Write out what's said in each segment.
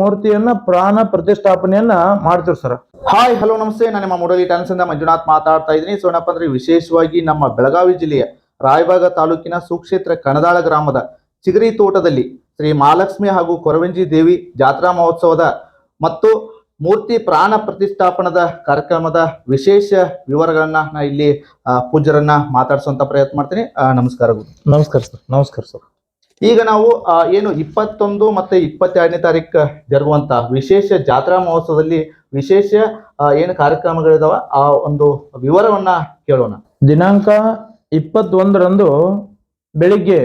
ಮೂರ್ತಿಯನ್ನ ಪ್ರಾಣ ಪ್ರತಿಷ್ಠಾಪನೆಯನ್ನ ಮಾಡ್ತೀವಿ sir. Hi hello ನಮಸ್ತೆ. ನಾನು ನಿಮ್ಮ ಮುರಳಿ ಟೈಮ್ಸ್ ಇಂದ ಮಂಜುನಾಥ್ ಮಾತಾಡ್ತಾ ಇದ್ದೀನಿ. ಸೊ ಏನಪ್ಪ ಅಂದ್ರೆ ವಿಶೇಷವಾಗಿ ನಮ್ಮ ಬೆಳಗಾವಿ ಜಿಲ್ಲೆಯ ರಾಯಬಾಗ ತಾಲೂಕಿನ ಸುಕ್ಷೇತ್ರ ಕಣದಾಳ ಗ್ರಾಮದ ಚಿಗರಿ ತೋಟದಲ್ಲಿ ಶ್ರೀ ಮಹಾಲಕ್ಷ್ಮಿ ಹಾಗೂ ಕೊರವಂಜಿ ದೇವಿ ಜಾತ್ರಾ ಮಹೋತ್ಸವದ ಮತ್ತು ಮೂರ್ತಿ ಪ್ರಾಣ ಪ್ರತಿಷ್ಠಾಪನದ ಕಾರ್ಯಕ್ರಮದ ವಿಶೇಷ ವಿವರಗಳನ್ನ ನಾ ಇಲ್ಲಿ ಪೂಜರನ್ನ ಮಾತಾಡಿಸುವಂತ ಪ್ರಯತ್ನ ಮಾಡ್ತೀನಿ. ನಮಸ್ಕಾರ ಗುರು. ನಮಸ್ಕಾರ ಸರ್. ನಮಸ್ಕಾರ ಸರ್. ಈಗ ನಾವು ಏನು ಇಪ್ಪತ್ತೊಂದು ಮತ್ತೆ ಇಪ್ಪತ್ತೆರಡನೇ ತಾರೀಕು ಜರುಗುವಂತ ವಿಶೇಷ ಜಾತ್ರಾ ಮಹೋತ್ಸವದಲ್ಲಿ ವಿಶೇಷ ಏನು ಕಾರ್ಯಕ್ರಮಗಳಿದಾವ, ಆ ಒಂದು ವಿವರವನ್ನ ಕೇಳೋಣ. ದಿನಾಂಕ ಇಪ್ಪತ್ತೊಂದರಂದು ಬೆಳಿಗ್ಗೆ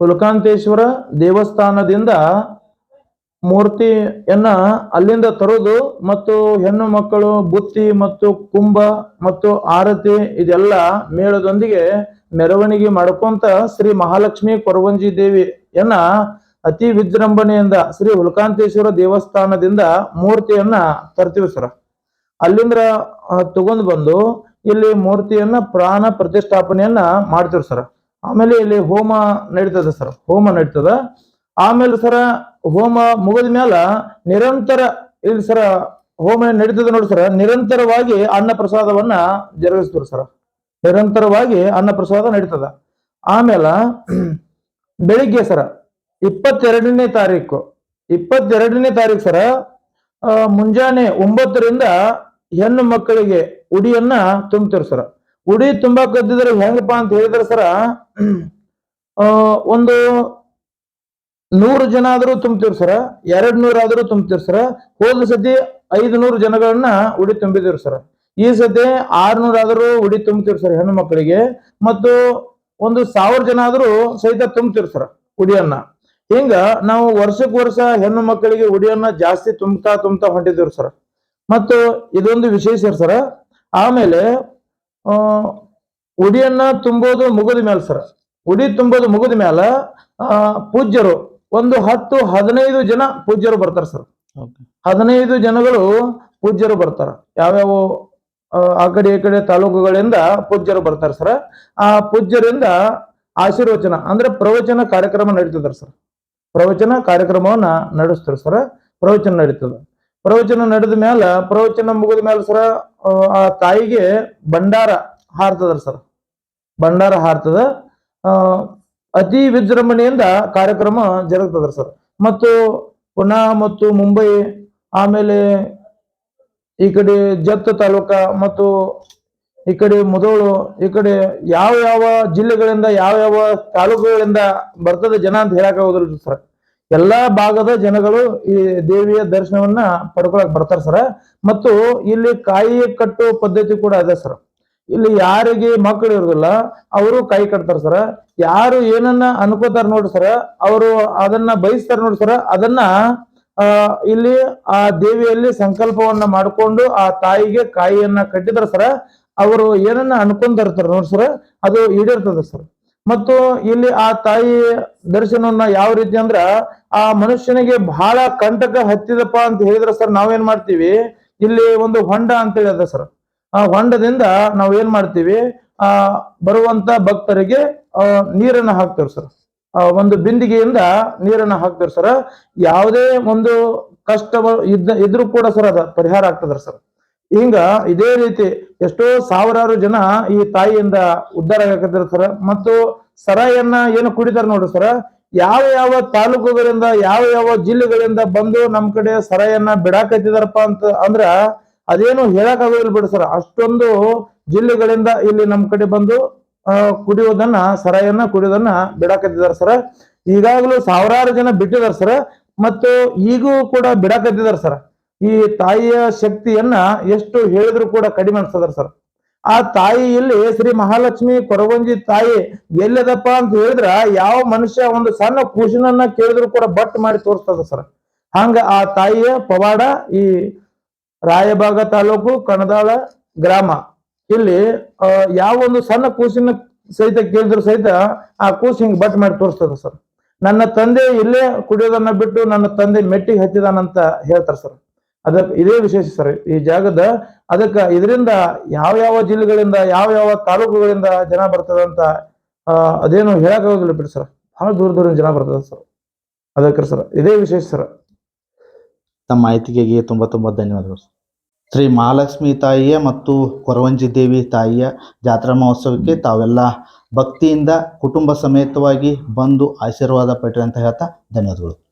ಪುಲಕಾಂತೇಶ್ವರ ದೇವಸ್ಥಾನದಿಂದ ಮೂರ್ತಿಯನ್ನ ಅಲ್ಲಿಂದ ತರೋದು ಮತ್ತು ಹೆಣ್ಣು ಮಕ್ಕಳು ಬುತ್ತಿ ಮತ್ತು ಕುಂಭ ಮತ್ತು ಆರತಿ ಇದೆಲ್ಲ ಮೇಳದೊಂದಿಗೆ ಮೆರವಣಿಗೆ ಮಾಡ್ಕೊಂತ ಶ್ರೀ ಮಹಾಲಕ್ಷ್ಮಿ ಕೊರವಂಜಿ ದೇವಿಯನ್ನ ಅತಿ ವಿಜೃಂಭಣೆಯಿಂದ ಶ್ರೀ ಉಲ್ಕಾಂತೇಶ್ವರ ದೇವಸ್ಥಾನದಿಂದ ಮೂರ್ತಿಯನ್ನ ತರ್ತೀವಿ ಸರ್. ಅಲ್ಲಿಂದ ತಗೊಂಡು ಬಂದು ಇಲ್ಲಿ ಮೂರ್ತಿಯನ್ನ ಪ್ರಾಣ ಪ್ರತಿಷ್ಠಾಪನೆಯನ್ನ ಮಾಡ್ತೀವಿ ಸರ್. ಆಮೇಲೆ ಇಲ್ಲಿ ಹೋಮ ನಡೀತದೆ ಸರ್. ಹೋಮ ನಡೀತದ. ಆಮೇಲೆ ಸರ ಹೋಮ ಮುಗಿದ ಮ್ಯಾಲ ನಿರಂತರ, ಇಲ್ಲಿ ಸರ ಹೋಮ ನಡೀತದೆ ನೋಡಿ ಸರ, ನಿರಂತರವಾಗಿ ಅನ್ನ ಪ್ರಸಾದವನ್ನ ಜರುಗಿಸ್ತೀವಿ ಸರ. ನಿರಂತರವಾಗಿ ಅನ್ನ ಪ್ರಸಾದ ನಡೀತದ. ಆಮೇಲೆ ಬೆಳಿಗ್ಗೆ ಸರ, ಇಪ್ಪತ್ತೆರಡನೇ ತಾರೀಕು ಇಪ್ಪತ್ತೆರಡನೇ ತಾರೀಕು ಸರ ಮುಂಜಾನೆ ಒಂಬತ್ತರಿಂದ ಹೆಣ್ಣು ಮಕ್ಕಳಿಗೆ ಉಡಿಯನ್ನ ತುಂಬ್ತೀವಿ ಸರ. ಉಡಿ ತುಂಬಾ ಕದ್ದಿದ್ರೆ ಹೆಂಗಪ್ಪ ಅಂತ ಹೇಳಿದ್ರೆ ಸರ ಒಂದು ನೂರು ಜನ ಆದರೂ ತುಂಬ್ತೀವಿ ಸರ ಎರಡ್ ನೂರ ಆದರೂ ತುಂಬ್ತೀವಿ ಸರ ಹೋದ ಸತಿ ಐದು ನೂರು ಜನಗಳನ್ನ ಉಡಿ ತುಂಬಿದೀವಿ ಸರ್ ಈ ಸತಿ ಆರ್ನೂರ ಆದರೂ ಉಡಿ ತುಂಬ್ತೀವಿ ಸರ್ ಹೆಣ್ಣು ಮಕ್ಕಳಿಗೆ ಮತ್ತು ಒಂದು ಸಾವಿರ ಜನ ಆದರೂ ಸಹಿತ ತುಂಬ್ತೀವಿ ಸರ್ ಉಡಿಯನ್ನ. ಹಿಂಗ ನಾವು ವರ್ಷಕ್ಕೆ ವರ್ಷ ಹೆಣ್ಣು ಮಕ್ಕಳಿಗೆ ಉಡಿಯನ್ನ ಜಾಸ್ತಿ ತುಂಬ್ತಾ ತುಂಬ್ತಾ ಹೊಂಟಿದ್ದೀವಿ ಸರ್ ಮತ್ತು ಇದೊಂದು ವಿಶೇಷ ಸರ್, ಆಮೇಲೆ ಉಡಿಯನ್ನ ತುಂಬೋದು ಮುಗಿದ ಮೇಲೆ ಸರ್. ಉಡಿ ತುಂಬೋದು ಮುಗಿದ ಮೇಲೆ ಪೂಜ್ಯರು ಒಂದು ಹತ್ತು ಹದಿನೈದು ಜನ ಪೂಜ್ಯರು ಬರ್ತಾರೆ ಸರ್. ಹದಿನೈದು ಜನಗಳು ಪೂಜ್ಯರು ಬರ್ತಾರ. ಯಾವ್ಯಾವ ಆ, ಕಡೆ ಈ ಕಡೆ ತಾಲೂಕುಗಳಿಂದ ಪೂಜ್ಯರು ಬರ್ತಾರೆ ಸರ್. ಆ ಪೂಜ್ಯರಿಂದ ಆಶೀರ್ವಚನ ಅಂದ್ರೆ ಪ್ರವಚನ ಕಾರ್ಯಕ್ರಮ ನಡೀತದ ಸರ್. ಪ್ರವಚನ ಕಾರ್ಯಕ್ರಮವನ್ನ ನಡೆಸ್ತಾರೆ ಸರ್. ಪ್ರವಚನ ನಡೀತದ. ಪ್ರವಚನ ನಡೆದ ಮ್ಯಾಲ ಪ್ರವಚನ ಮುಗಿದ ಮ್ಯಾಲ ಸರ ಆ, ತಾಯಿಗೆ ಭಂಡಾರ ಹಾರ್ತದ್ರ ಸರ್. ಭಂಡಾರ ಹಾರ್ತದ. ಆ ಅತಿ ವಿಜೃಂಭಣೆಯಿಂದ ಕಾರ್ಯಕ್ರಮ ಜರುಗ್ತದ ಸರ್. ಮತ್ತು ಪುನಾ ಮತ್ತು ಮುಂಬೈ, ಆಮೇಲೆ ಈ ಕಡೆ ಜತ್ ತಾಲೂಕ ಮತ್ತು ಈ ಕಡೆ ಮುದೋಳು, ಈ ಕಡೆ ಯಾವ ಯಾವ ಜಿಲ್ಲೆಗಳಿಂದ, ಯಾವ ಯಾವ ತಾಲೂಕುಗಳಿಂದ ಬರ್ತದೆ ಜನ ಅಂತ ಹೇಳಕ್ ಸರ್. ಎಲ್ಲಾ ಭಾಗದ ಜನಗಳು ಈ ದೇವಿಯ ದರ್ಶನವನ್ನ ಪಡ್ಕೊಳಕ್ ಬರ್ತಾರ ಸರ್. ಮತ್ತು ಇಲ್ಲಿ ಕಾಯಿ ಕಟ್ಟೋ ಪದ್ಧತಿ ಕೂಡ ಇದೆ ಸರ್. ಇಲ್ಲಿ ಯಾರಿಗೆ ಮಕ್ಕಳು ಇರೋದಿಲ್ಲ, ಅವರು ಕೈ ಕಟ್ತಾರ ಸರ. ಯಾರು ಏನನ್ನ ಅನ್ಕೋತಾರ ನೋಡ್ರಿ ಸರ, ಅವರು ಅದನ್ನ ಬಯಸ್ತಾರ ನೋಡ್ರಿ ಸರ, ಅದನ್ನ ಇಲ್ಲಿ ಆ ದೇವಿಯಲ್ಲಿ ಸಂಕಲ್ಪವನ್ನ ಮಾಡಿಕೊಂಡು ಆ ತಾಯಿಗೆ ಕಾಯಿಯನ್ನ ಕಟ್ಟಿದ್ರ ಸರ. ಅವರು ಏನನ್ನ ಅನ್ಕೊಂಡಿರ್ತಾರ ನೋಡ್ರಿ ಸರ, ಅದು ಈಡೇರ್ತದ ಸರ್. ಮತ್ತು ಇಲ್ಲಿ ಆ ತಾಯಿ ದರ್ಶನವನ್ನ ಯಾವ ರೀತಿ ಅಂದ್ರ, ಆ ಮನುಷ್ಯನಿಗೆ ಬಹಳ ಕಂಟಕ ಹತ್ತಿದಪ್ಪ ಅಂತ ಹೇಳಿದ್ರ ಸರ್ ನಾವೇನ್ ಮಾಡ್ತೀವಿ, ಇಲ್ಲಿ ಒಂದು ಹೊಂಡ ಅಂತೇಳಿ ಅದ ಸರ್. ಆ ಹೊಂಡದಿಂದ ನಾವು ಏನ್ ಮಾಡ್ತೀವಿ? ಆ, ಬರುವಂತ ಭಕ್ತರಿಗೆ ನೀರನ್ನ ಹಾಕ್ತೇವೆ ಸರ್. ಆ, ಒಂದು ಬಿಂದಿಗೆಯಿಂದ ನೀರನ್ನ ಹಾಕ್ತೇವೆ ಸರ್. ಯಾವುದೇ ಒಂದು ಕಷ್ಟ ಇದ್ದ, ಇದ್ರೂ ಕೂಡ ಸರ್ ಅದ ಪರಿಹಾರ ಆಗ್ತದ್ರ ಸರ್. ಹಿಂಗ ಇದೇ ರೀತಿ ಎಷ್ಟೋ ಸಾವಿರಾರು ಜನ ಈ ತಾಯಿಯಿಂದ ಉದ್ಧಾರ ಆಗಕತ್ತಿರ ಸರ್. ಮತ್ತು ಸರಾಯನ್ನ ಏನು ಕುಡಿತಾರ ನೋಡ್ರಿ ಸರ್. ಯಾವ ಯಾವ ತಾಲೂಕುಗಳಿಂದ, ಯಾವ ಯಾವ ಜಿಲ್ಲೆಗಳಿಂದ ಬಂದು ನಮ್ ಕಡೆ ಸರಾಯನ್ನ ಬಿಡಾಕತ್ತಿದಾರಪ್ಪ ಅಂತ ಅಂದ್ರ ಅದೇನು ಹೇಳಕ್ ಆಗೋದಿಲ್ಲ ಬಿಡಿ ಸರ್. ಅಷ್ಟೊಂದು ಜಿಲ್ಲೆಗಳಿಂದ ಇಲ್ಲಿ ನಮ್ಮ ಕಡೆ ಬಂದು ಕುಡಿಯೋದನ್ನ, ಸರಾಯನ್ನ ಕುಡಿಯೋದನ್ನ ಬಿಡಕತ್ತಿದ್ದಾರೆ ಸರ್. ಈಗಾಗಲೂ ಸಾವಿರಾರು ಜನ ಬಿಟ್ಟಿದ್ದಾರೆ ಸರ್. ಮತ್ತು ಈಗೂ ಕೂಡ ಬಿಡಾಕತ್ತಿದ್ದಾರೆ ಸರ್. ಈ ತಾಯಿಯ ಶಕ್ತಿಯನ್ನ ಎಷ್ಟು ಹೇಳಿದ್ರು ಕೂಡ ಕಡಿಮೆ ಅನ್ಸದಾರ ಸರ್. ಆ ತಾಯಿ ಇಲ್ಲಿ ಶ್ರೀ ಮಹಾಲಕ್ಷ್ಮಿ ಕೊರವಂಜಿ ತಾಯಿ ಎಲ್ಲದಪ್ಪ ಅಂತ ಹೇಳಿದ್ರ ಯಾವ ಮನುಷ್ಯ ಒಂದು ಸಣ್ಣ ಕೂಸಿನನ್ನ ಕೇಳಿದ್ರು ಕೂಡ ಬಟ್ ಮಾಡಿ ತೋರಿಸ್ತದ ಸರ್. ಹಂಗ ಆ ತಾಯಿಯ ಪವಾಡ ಈ ರಾಯಬಾಗ ತಾಲೂಕು ಕಣದಾಳ ಗ್ರಾಮ. ಇಲ್ಲಿ ಯಾವ ಒಂದು ಸಣ್ಣ ಕೂಸಿನ ಸಹಿತ ಕೇಳಿದ್ರು ಸಹಿತ ಆ ಕೂಸು ಹಿಂಗ್ ಬಟ್ ಮಾಡಿ ತೋರಿಸ್ತದ ಸರ್. ನನ್ನ ತಂದೆ ಇಲ್ಲೇ ಕುಡಿಯೋದನ್ನ ಬಿಟ್ಟು ನನ್ನ ತಂದೆ ಮೆಟ್ಟಿಗೆ ಹತ್ತಿದಾನಂತ ಹೇಳ್ತಾರೆ ಸರ್. ಅದಕ್ಕೆ ಇದೇ ವಿಶೇಷ ಸರ್. ಈ ಜಾಗದ ಅದಕ್ಕೆ ಇದರಿಂದ ಯಾವ ಯಾವ ಜಿಲ್ಲೆಗಳಿಂದ, ಯಾವ ಯಾವ ತಾಲೂಕುಗಳಿಂದ ಜನ ಬರ್ತದಂತ ಅಂತ ಅದೇನು ಹೇಳಕ್ ಆಗೋದಿಲ್ಲ ಬಿಡಿ ಸರ್. ಬಹಳ ದೂರ ದೂರ ಜನ ಬರ್ತದ ಸರ್. ಅದಕ್ಕೆ ಸರ್, ಇದೇ ವಿಶೇಷ ಸರ್. ತಮ್ಮ ಮಾಹಿತಿಗೆ ತುಂಬ ತುಂಬ ಧನ್ಯವಾದಗಳು. ಶ್ರೀ ಮಹಾಲಕ್ಷ್ಮಿ ತಾಯಿಯ ಮತ್ತು ಕೊರವಂಜಿ ದೇವಿ ತಾಯಿಯ ಜಾತ್ರಾ ಮಹೋತ್ಸವಕ್ಕೆ ತಾವೆಲ್ಲ ಭಕ್ತಿಯಿಂದ ಕುಟುಂಬ ಸಮೇತವಾಗಿ ಬಂದು ಆಶೀರ್ವಾದ ಪಟ್ಟಿರಿ ಅಂತ ಹೇಳ್ತಾ ಧನ್ಯವಾದಗಳು.